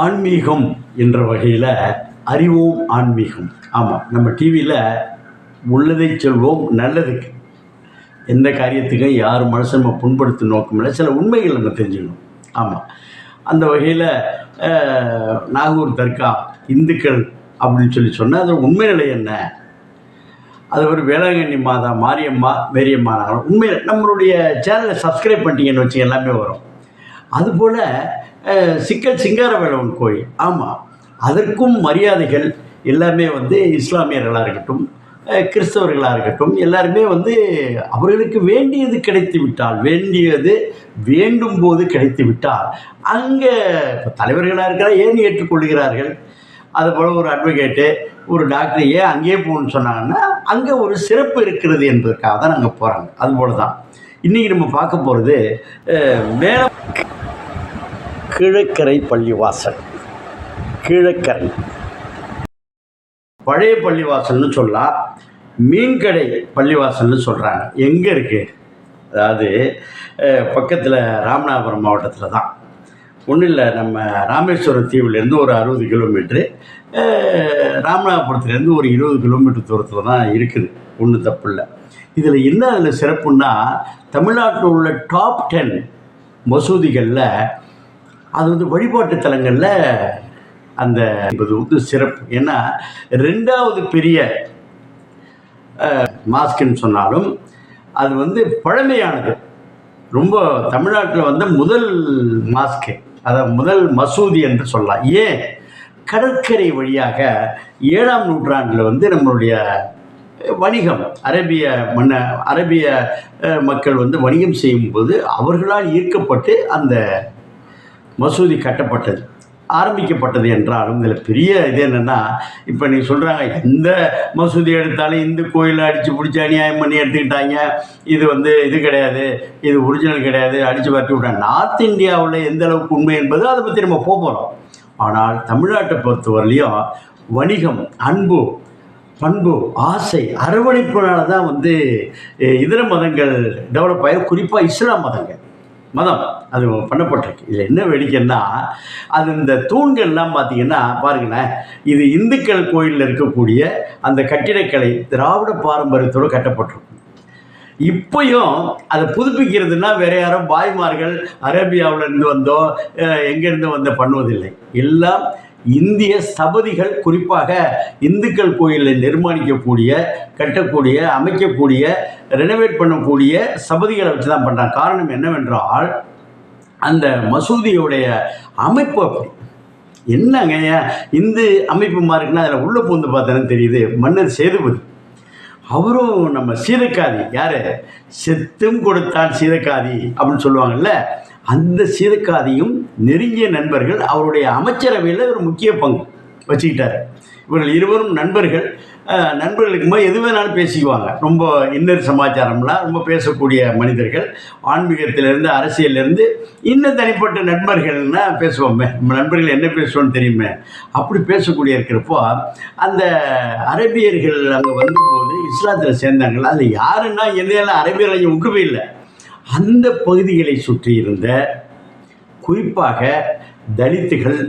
ஆன்மீகம் என்ற வகையில் அறிவோம் ஆன்மீகம். ஆமாம் நம்ம டிவியில் உள்ளதை சொல்வோம் நல்லதுக்கு. எந்த காரியத்துக்கும் யார் மனசை நம்ம புண்படுத்த நோக்கம் இல்லை சில உண்மைகள் நம்ம தெரிஞ்சுக்கணும். ஆமாம் அந்த வகையில் நாகூர் தர்கா இந்துக்கள் அப்படின்னு சொல்லி சொன்னால் அது உண்மை நிலை என்ன? அது ஒரு வேளாங்கண்ணி மாதா மாரியம்மா மேரியம்மா நாங்கள் உண்மையில் நம்மளுடைய சேனலை சப்ஸ்கிரைப் பண்ணிட்டீங்கன்னு வச்சு எல்லாமே வரும். அதுபோல் சிக்கல் சிங்காரவேலவன் கோயில். ஆமாம் அதற்கும் மரியாதைகள் எல்லாமே வந்து இஸ்லாமியர்களாக இருக்கட்டும் கிறிஸ்தவர்களாக இருக்கட்டும் எல்லாருமே வந்து அவர்களுக்கு வேண்டியது கிடைத்து விட்டால் வேண்டியது வேண்டும் போது கிடைத்து விட்டால் அங்கே இப்போ தலைவர்களாக இருக்கிற ஏன் ஏற்றுக்கொள்கிறார்கள்? அதுபோல் ஒரு அட்வொகேட்டு ஒரு டாக்டர் ஏன் அங்கேயே போகணும்னு சொன்னாங்கன்னா அங்கே ஒரு சிறப்பு இருக்கிறது என்பதற்காக தான் நாங்கள் போகிறாங்க அதுபோல் தான் இன்றைக்கி நம்ம பார்க்க போகிறது மேல கீழக்கரை பள்ளிவாசல். கீழக்கரை. பழைய பள்ளிவாசல்னு சொல்லலாம் மீன்கடை பள்ளிவாசல்னு சொல்கிறாங்க எங்கே இருக்குது அதாவது பக்கத்தில் ராமநாதபுரம் மாவட்டத்தில் தான். ஒன்றும் இல்லை நம்ம ராமேஸ்வரம் தீவுலேருந்து ஒரு அறுபது கிலோமீட்ரு ராமநாதபுரத்துலேருந்து ஒரு இருபது கிலோமீட்டர் தூரத்தில் தான் இருக்குது. ஒன்றும் தப்பு இல்லை. இதில் என்ன அதில் சிறப்புன்னா தமிழ்நாட்டில் உள்ள டாப் டென் மசூதிகளில் அது வந்து வழிபாட்டு தலங்களில் அந்த என்பது வந்து சிறப்பு. ஏன்னா ரெண்டாவது பெரிய மாஸ்க்குன்னு சொன்னாலும் அது வந்து பழமையானது. ரொம்ப தமிழ்நாட்டில் வந்து முதல் மாஸ்க்கு. அதை முதல் மசூதி என்று சொல்லலாம். ஏன்? கடற்கரை வழியாக ஏழாம் நூற்றாண்டில் வந்து நம்மளுடைய வணிகம் அரேபிய மன்ன அரேபிய மக்கள் வந்து வணிகம் செய்யும்போது அவர்களால் ஈர்க்கப்பட்டு அந்த மசூதி கட்டப்பட்டது ஆரம்பிக்கப்பட்டது என்றாலும் இதில் பெரிய இது என்னென்னா இப்போ நீங்கள் சொல்கிறாங்க எந்த மசூதி எடுத்தாலும் இந்து கோயிலில் அடித்து பிடிச்சி அநியாயம் பண்ணி எடுத்துக்கிட்டாங்க. இது வந்து இது கிடையாது இது ஒரிஜினல் கிடையாது அடித்து பற்றி விட்டாங்க. நார்த் இந்தியாவில் எந்த அளவுக்கு உண்மை என்பது அதை பற்றி நம்ம போகிறோம் ஆனால் தமிழ்நாட்டை பொறுத்தவரையிலையும் வணிகம் அன்பு பண்பு ஆசை அரவணைப்புனால தான் வந்து இதர மதங்கள் டெவலப் ஆகி குறிப்பாக இஸ்லாம் மதங்கள். மதம். அது பண்ணப்பட்டிருக்கு. இதில் என்ன வேடிக்கைன்னா அது இந்த தூண்கள்லாம் பார்த்தீங்கன்னா பாருங்களேன் இது இந்துக்கள் கோயிலில் இருக்கக்கூடிய அந்த கட்டிடக்கலை திராவிட பாரம்பரியத்தோடு கட்டப்பட்டிருக்கும் இப்பையும் அதை புதுப்பிக்கிறதுனா வேற யாரும் பாய்மார்கள் அரேபியாவிலேருந்து வந்தோ எங்கேருந்து வந்தோ பண்ணுவதில்லை. எல்லாம் இந்திய சபதிகள் குறிப்பாக இந்துக்கள் கோயிலை நிர்மாணிக்கக்கூடிய கட்டக்கூடிய அமைக்கக்கூடிய ரெனோவேட் பண்ணக்கூடிய சபதிகளை வச்சு தான் பண்ணுறாங்க காரணம் என்னவென்றால் அந்த மசூதியுடைய அமைப்பு அப்படி. என்னங்க இந்து அமைப்பு மாறுக்குன்னா அதில் உள்ளே பூந்து பார்த்தேன்னு தெரியுது. மன்னர் சேதுபதி. அவரும் நம்ம சீதக்காதி. யார்? செத்தும் கொடுத்தான் சீதக்காதி அப்படின்னு சொல்லுவாங்கல்ல. அந்த சீதக்காதியும் நெருங்கிய நண்பர்கள் அவருடைய அமைச்சரவையில் ஒரு முக்கிய பங்கு வச்சுக்கிட்டார். இவர்கள் இருவரும் நண்பர்கள். அஹ், நண்பர்களுக்கு எது வேணாலும் பேசிக்குவாங்க. ரொம்ப இன்னர் சமாச்சாரம்லாம் ரொம்ப பேசக்கூடிய மனிதர்கள். ஆன்மீகத்திலேருந்து அரசியலேருந்து இன்னும் தனிப்பட்ட நண்பர்கள்னா பேசுவோமே. நம்ம நண்பர்கள் என்ன பேசுவோன்னு தெரியுமே. அப்படி பேசக்கூடிய இருக்கிறப்போ அந்த அரேபியர்கள் அங்கே வந்தபோது இஸ்லாத்தில் சேர்ந்தாங்களா அதில் யாருன்னா என்னையெல்லாம் அரபியர்கள் இங்கே ஒன்றுமே இல்லை. அந்த பகுதிகளை சுற்றி இருந்த குறிப்பாக தலித்துகள்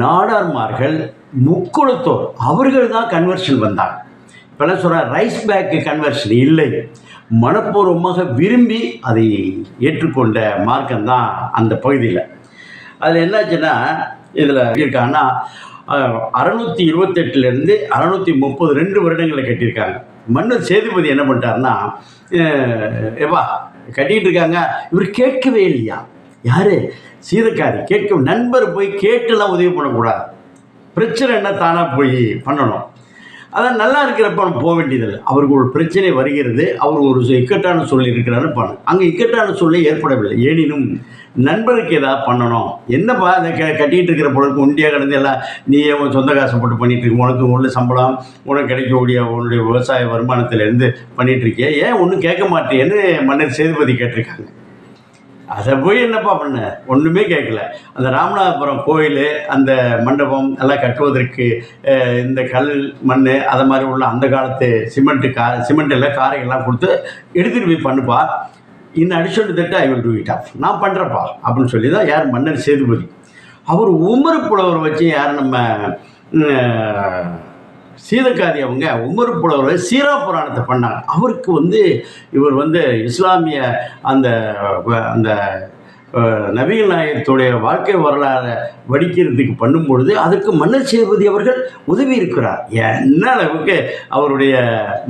நாடார்மார்கள் முக்குளத்தோர் அவர்கள் தான் கன்வர்ஷன் வந்தாங்க. இப்போல்லாம் சொல்கிற ரைஸ் பேக்கு கன்வர்ஷன் இல்லை. மனப்பூர்வமாக விரும்பி அதை ஏற்றுக்கொண்ட மார்க்கம் தான் அந்த பகுதியில். அதில் என்னாச்சுன்னா இதில் இருக்காங்கன்னா அறநூற்றி இருபத்தெட்டுலேருந்து அறநூற்றி முப்பது ரெண்டு வருடங்களை கட்டியிருக்காங்க. மன்னர் சேதுபதி என்ன பண்ணிட்டாருன்னா அஹ், கட்டிகிட்டு இருக்காங்க. இவர் கேட்கவே இல்லையா? யார்? சீதக்காரி. கேட்க நண்பர் போய் கேட்டுலாம் உதவி பண்ணக்கூடாது. பிரச்சனை என்ன தானாக போய் பண்ணணும். அதான் நல்லா இருக்கிறப்ப நம்ம போக வேண்டியதில்லை. அவருக்கு ஒரு பிரச்சனை வருகிறது. அவர் ஒரு இக்கட்டான சூழல் இருக்கிறாரு பணம் அங்கே இக்கட்டான சூழ்நிலை ஏற்படவில்லை. எனினும் நண்பருக்கு ஏதாவது பண்ணணும். என்னப்பா அதை க கட்டிகிட்டு இருக்கிற பொழுது ஒண்டியாக கிடந்து எல்லாம் நீயே உன் சொந்த காசு போட்டு பண்ணிகிட்டு இருக்க? உனக்கு உள்ள சம்பளம் உனக்கு கிடைக்கக்கூடிய உன்னுடைய விவசாய வருமானத்திலேருந்து பண்ணிகிட்ருக்கிய ஏன் ஒன்றும் கேட்க மாட்டேன்னு மன்னர் சேதுபதி கேட்டிருக்காங்க. அதை போய் என்னப்பா பண்ண? ஒன்றுமே கேட்கல அந்த ராமநாதபுரம் கோயில் அந்த மண்டபம் எல்லாம் கட்டுவதற்கு இந்த கல் மண் அதை மாதிரி உள்ள அந்த காலத்து சிமெண்ட்டு கா சிமெண்ட்டில் காரைகள்லாம் கொடுத்து எடுத்துகிட்டு போய் பண்ணுப்பா. இன்னும் அடிஷன் தட்டு I will do it off நான் பண்ணுறப்பா அப்படின்னு சொல்லி தான் யார் மன்னர் சேதுபதி. அவர் உமர் புலவர் வச்சு யார் நம்ம சீதக்காதி அவங்க உமர் புலவர் சீரா புராணத்தை பண்ணாங்க. அவருக்கு வந்து இவர் வந்து இஸ்லாமிய அந்த அந்த நவீன நபிகள் நாயகத்துடைய வாழ்க்கை வரலாறை வடிக்கிறதுக்கு பண்ணும்பொழுது அதற்கு மன்னர் சேதுபதி அவர்கள் உதவி இருக்கிறார். என்ன அளவுக்கு அவருடைய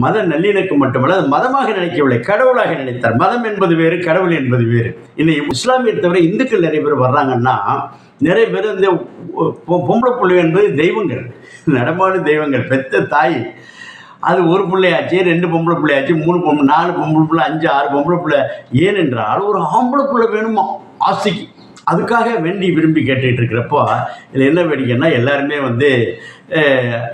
மத நல்லிணக்கம் மட்டுமல்ல அது மதமாக நினைக்கவில்லை கடவுளாக நினைத்தார். மதம் என்பது வேறு கடவுள் என்பது வேறு. இன்னைக்கு இஸ்லாமியை தவிர இந்துக்கள் நிறைய பேர் வர்றாங்கன்னா நிறைய பேர் இந்த பொம்பளை பிள்ளை என்பது தெய்வங்கள். நடமாடு தெய்வங்கள். பெத்த தாய். அது ஒரு பிள்ளையாச்சு ரெண்டு பொம்பளை பிள்ளையாச்சு மூணு பொம்பளை நாலு பொம்பளை பிள்ளை அஞ்சு ஆறு பொம்பளை பிள்ளை. ஏனென்றால் ஒரு ஆம்பளை பிள்ளை வேணுமா? ஆசைக்கு. அதுக்காக வேண்டி விரும்பி கேட்டுக்கிட்டு இருக்கிறப்போ இதில் என்ன வேடிக்கைன்னா எல்லாருமே வந்து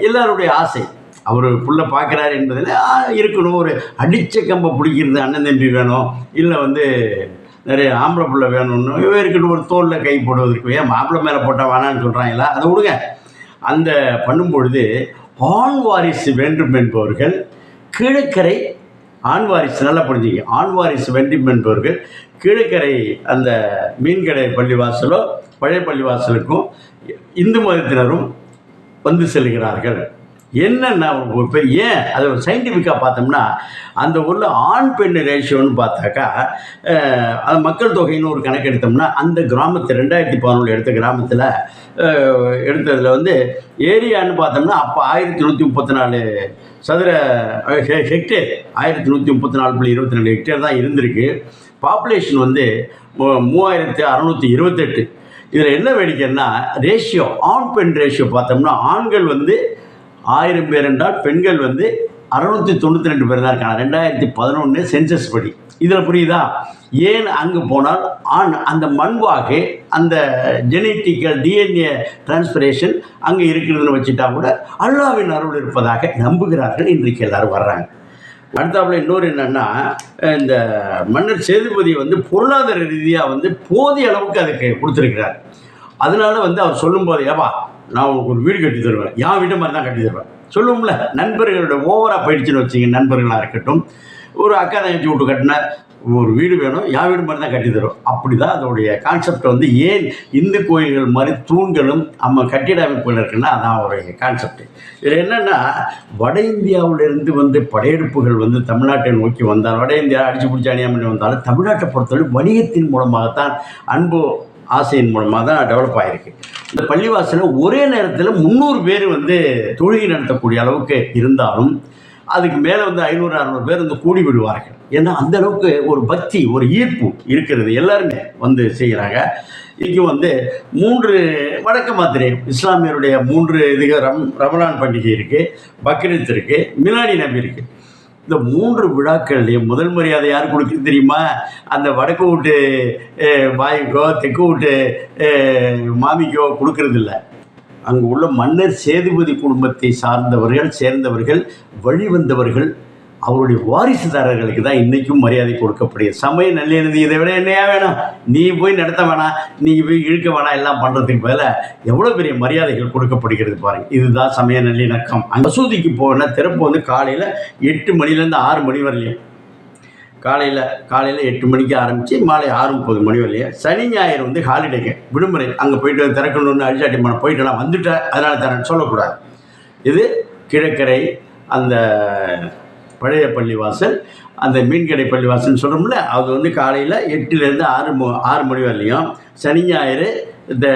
எல்லாருடைய ஆசை. அவர் புள்ள பார்க்குறாரு என்பதில் இருக்கணும். ஒரு அடித்த கம்பை பிடிக்கிறது அண்ணன் தம்பி வேணும். இல்லை வந்து நிறைய ஆம்பளை பிள்ளை வேணும்னு இவன் ஒரு தோலில் கை போடுவதற்கு. ஏன் மாப்பிள்ளை மேலே போட்டால் வேணான்னு சொல்கிறாங்களா அதை விடுங்க. அந்த பண்ணும்பொழுது ஆண் வாரிசு வேண்டும் என்பவர்கள் கீழக்கரை ஆண் வாரிசு நல்லா புரிஞ்சுங்க. ஆண் வாரிசு வேண்டும் என்பவர்கள் கீழக்கரை அந்த மீன்கடை பள்ளிவாசலோ பழைய பள்ளிவாசலுக்கும் இந்து மதத்தினரும் வந்து செல்கிறார்கள். என்னென்ன இப்போ ஏன் அதை சயின்டிஃபிக்காக பார்த்தோம்னா அந்த ஊரில் ஆண் பெண் ரேஷியோன்னு பார்த்தாக்கா அது மக்கள் தொகைன்னு ஒரு கணக்கு எடுத்தோம்னா அந்த கிராமத்தில் ரெண்டாயிரத்தி பதினொன்று எடுத்த கிராமத்தில் எடுத்ததில் வந்து ஏரியான்னு பார்த்தோம்னா அப்போ ஆயிரத்தி நூற்றி முப்பத்தி நாலு சதுர ஹெக்டேர் ஆயிரத்தி நூற்றி முப்பத்தி நாலு புள்ளி இருபத்தி ரெண்டு ஹெக்டேர் தான் இருந்திருக்கு. பாப்புலேஷன் வந்து மூ- மூவாயிரத்தி அறநூற்றி இருபத்தெட்டு. இதில் என்ன வேடிக்கைன்னா ரேஷியோ ஆண் பெண் ரேஷியோ பார்த்தோம்னா ஆண்கள் வந்து ஆயிரம் பேர் என்றால் பெண்கள் வந்து அறுநூத்தி தொண்ணூற்றி ரெண்டு பேர் தான் இருக்காங்க. ரெண்டாயிரத்தி பதினொன்று சென்சஸ் படி. இதில் புரியுதா? ஏன் அங்கே போனால் ஆண் அந்த மண்வாக்கு அந்த ஜெனட்டிக்கல் டிஎன்ஏ டிரான்ஸ்பரேஷன் அங்கே இருக்கிறதுன்னு வச்சுட்டா கூட அல்லாவின் அருள் இருப்பதாக நம்புகிறார்கள். இன்றைக்கு எல்லாரும் வர்றாங்க. அடுத்தாப்புல இன்னொரு என்னன்னா இந்த மன்னர் சேதுபதி வந்து பொருளாதார ரீதியாக வந்து போதிய அளவுக்கு அதுக்கு கொடுத்துருக்கிறார். அதனால வந்து அவர் சொல்லும்போது ஏவா நான் உனக்கு ஒரு வீடு கட்டி தருவேன். என் வீட்டு மாதிரி தான் கட்டி தருவேன். சொல்லுவோம்ல நண்பர்களோட ஓவராக போயிடுச்சுன்னு வச்சுங்க நண்பர்களாக இருக்கட்டும். ஒரு அக்கா தங்கச்சி வீட்டு கட்டின ஒரு வீடு வேணும் என் வீடு மாதிரி தான் கட்டி தரும். அப்படி தான் அதோடைய கான்செப்ட் வந்து ஏன் இந்து கோயில்கள் மாதிரி தூண்களும் நம்ம கட்டிட அமைப்புகள் இருக்குன்னா அதான் அவருடைய கான்செப்ட் இதில் என்னென்னா வட இந்தியாவிலிருந்து வந்து படையெடுப்புகள் வந்து தமிழ்நாட்டை நோக்கி வந்தால் வட இந்தியா அடிச்சு பிடிச்சி அணியாமல் வந்தாலும் தமிழ்நாட்டை பொறுத்தவரை வணிகத்தின் மூலமாகத்தான் அன்பு ஆசையின் மூலமாக தான் டெவலப் ஆகிருக்கு இந்த பள்ளிவாசலில் ஒரே நேரத்தில் முந்நூறு பேர் வந்து தொழுகை நடத்தக்கூடிய அளவுக்கு இருந்தாலும் அதுக்கு மேலே வந்து ஐநூறு அறநூறு பேர் வந்து கூடி விடுவார்கள். ஏன்னா அந்த அளவுக்கு ஒரு பக்தி ஒரு ஈர்ப்பு இருக்கிறது. எல்லாருமே வந்து செய்கிறாங்க இங்கே வந்து மூன்று வடக்கு மாத்திரை இஸ்லாமியருடைய மூன்று இதுக ரம் ரமலான் பண்டிகை இருக்குது பக்ரீத் இருக்குது மிலாடி நபி இருக்குது இந்த மூன்று விழாக்கள்லையும் முதல் மரியாதை யார் கொடுக்குறது தெரியுமா? அந்த வடக்கு வீட்டு அஹ், பாய்க்கோ தெற்கு வீட்டு மாமிக்கோ கொடுக்கறதில்ல. அங்கு உள்ள மன்னர் சேதுபதி குடும்பத்தை சார்ந்தவர்கள் சேர்ந்தவர்கள் வழிவந்தவர்கள் அவருடைய வாரிசுதாரர்களுக்கு தான் இன்றைக்கும் மரியாதை கொடுக்கப்படுகிறது. சமய நல்லிணதி இதை விட என்னையா வேணும்? நீ போய் நடத்த வேணாம். நீங்கள் போய் இழுக்க வேணாம். எல்லாம் பண்ணுறதுக்கு பதிலாக எவ்வளோ பெரிய மரியாதைகள் கொடுக்கப்படுகிறது பாருங்க. இதுதான் சமய நல்லிணக்கம் மசூதிக்கு போனால் திறப்பு வந்து காலையில் எட்டு மணிலேருந்து ஆறு மணி வரலையும் காலையில் காலையில் எட்டு மணிக்கு ஆரம்பித்து மாலை ஆறு முப்பது மணி வரலையும் சனி ஞாயிறு வந்து ஹாலிடேக்கு விடுமுறை. அங்கே போயிட்டு திறக்கணும்னு அழிச்சாட்டி பண்ண போயிட்டு நான் வந்துட்டேன். அதனால் தரேன் சொல்லக்கூடாது. இது கிழக்கரை அந்த பழைய பள்ளிவாசல் அந்த மீன்கடை பள்ளிவாசல்னு சொல்கிறோம்ல அது வந்து காலையில் எட்டுலேருந்து ஆறு மு ஆறு மணி வரலையும் சனி ஞாயிறு இந்த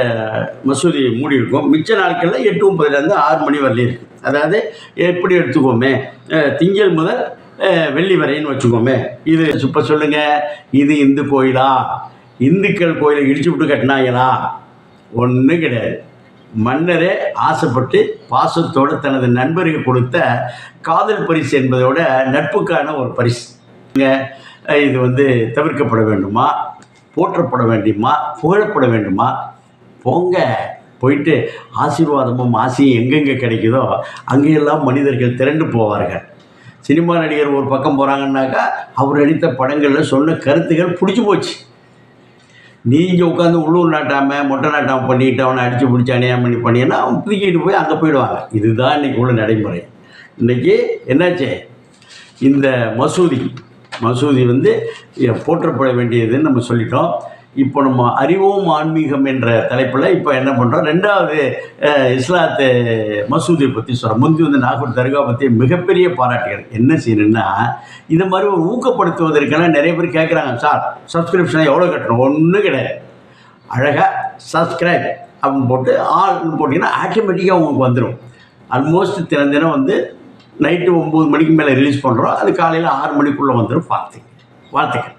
மசூதி மூடி இருக்கும் மிச்ச நாட்களில் எட்டு முப்பதுலேருந்து ஆறு மணி வரலையும் இருக்குது அதாவது எப்படி எடுத்துக்கோமே திங்கள் முதல் வெள்ளி வரைன்னு வச்சுக்கோமே இது இப்போ சொல்லுங்கள் இது இந்து கோயிலா? இந்துக்கள் கோயிலை இடிச்சு விட்டு கட்டினாங்களா? ஒன்றும் கிடையாது. மன்னரே ஆசைப்பட்டு பாசத்தோடு தனது நண்பருக்கு கொடுத்த காதல் பரிசு என்பதோட நட்புக்கான ஒரு பரிசு. இது வந்து தவிர்க்கப்பட வேண்டுமா? போற்றப்பட வேண்டுமா? புகழப்பட வேண்டுமா? போங்க. போயிட்டு ஆசீர்வாதமும் ஆசையும் எங்கெங்கே கிடைக்குதோ அங்கேயெல்லாம் மனிதர்கள் திரண்டு போவார்கள். சினிமா நடிகர் ஒரு பக்கம் போகிறாங்கன்னாக்கா அவர் நடித்த படங்களில் சொன்ன கருத்துகள் பிடிச்சி போச்சு. நீங்கள் உட்காந்து உள்ளூர் நாட்டாம மொட்டை நாட்டாம பண்ணிட்டு அவனை அடித்து பிடிச்சி அநியாயம் பண்ணி பண்ணினா அவன் தூக்கிட்டு போய் அங்கே போயிடுவாங்க. இதுதான் இன்றைக்கி உள்ள நடைமுறை. இன்றைக்கி என்னாச்சு? இந்த மசூதி மசூதி வந்து போற்றப்பட வேண்டியதுன்னு நம்ம சொல்லிட்டோம். இப்போ நம்ம அறிவோம் ஆன்மீகம் என்ற தலைப்பில் இப்போ என்ன பண்ணுறோம் ரெண்டாவது இஸ்லாத்து மசூதியை பற்றி சொல்கிறோம் முந்தி வந்து நாகூர் தர்கா பற்றி மிகப்பெரிய பாராட்டுகள். என்ன செய்யணும்னா இந்த மாதிரி ஒரு ஊக்கப்படுத்துவதற்கெல்லாம் நிறைய பேர் கேட்குறாங்க சார் சப்ஸ்கிரிப்ஷனை எவ்வளோ கட்டணும்? ஒன்றும் கிடையாது. அழகாக சப்ஸ்கிரைப் அப்படின்னு போட்டு ஆள்னு போட்டிங்கன்னா ஆட்டோமேட்டிக்காக உங்களுக்கு வந்துடும் ஆல்மோஸ்ட் தினம் தினம் வந்து நைட்டு ஒம்பது மணிக்கு மேலே ரிலீஸ் பண்ணுறோம் அது காலையில் ஆறு மணிக்குள்ளே வந்துடும் பார்த்துங்க வாழ்த்துக்கள்.